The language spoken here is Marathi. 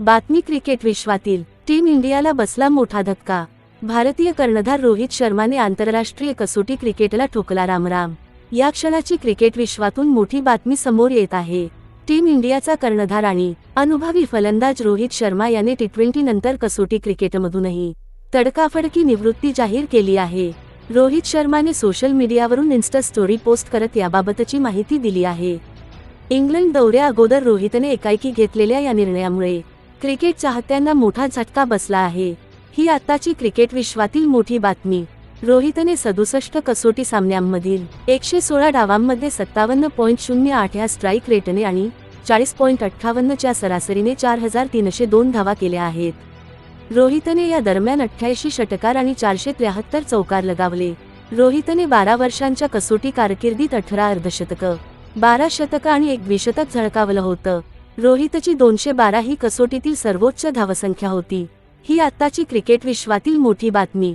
बातमी क्रिकेट विश्वातील टीम इंडियाला बसला मोठा धक्का. भारतीय कर्णधार रोहित शर्माने आंतरराष्ट्रीय कसोटी क्रिकेटला ठोकला रामराम. या क्षणाची क्रिकेट विश्वातून मोठी बातमी समोर येत आहे. टीम इंडियाचा कर्णधार आणि अनुभवी फलंदाज रोहित शर्मा याने टी ट्वेंटी नंतर कसोटी क्रिकेटमधूनही तडकाफडकी निवृत्ती जाहीर केली आहे. रोहित शर्माने सोशल मीडियावरून इन्स्टा स्टोरी पोस्ट करत याबाबतची माहिती दिली आहे. इंग्लंड दौऱ्या अगोदर रोहितने एकाएकी घेतलेल्या या निर्णयामुळे क्रिकेट चाहत्यांना मोठा झटका बसला आहे. ही आत्ताची क्रिकेट विश्वातील मोठी बातमी. रोहितने सदुसष्ट कसोटी सामन्यांमधील एकशे सोळा डावांमध्ये सत्तावन्न पॉईंट शून्य आठ ह्या स्ट्राईक रेटने आणि चाळीस पॉईंट अठ्ठावन्नच्या सरासरीने चार हजार तीनशे दोन धावा केल्या आहेत. रोहितने या दरम्यान अठ्ठ्याऐंशी षटकार आणि चारशे त्र्याहत्तर चौकार लगावले. रोहितने बारा वर्षांच्या कसोटी कारकिर्दीत अठरा अर्धशतकं बारा शतकं आणि एक द्विशतक झळकावलं होतं. रोहितची दोनशे बारा ही कसोटीतील सर्वोच्च धावसंख्या होती. ही आत्ताची क्रिकेट विश्वातील मोठी बातमी.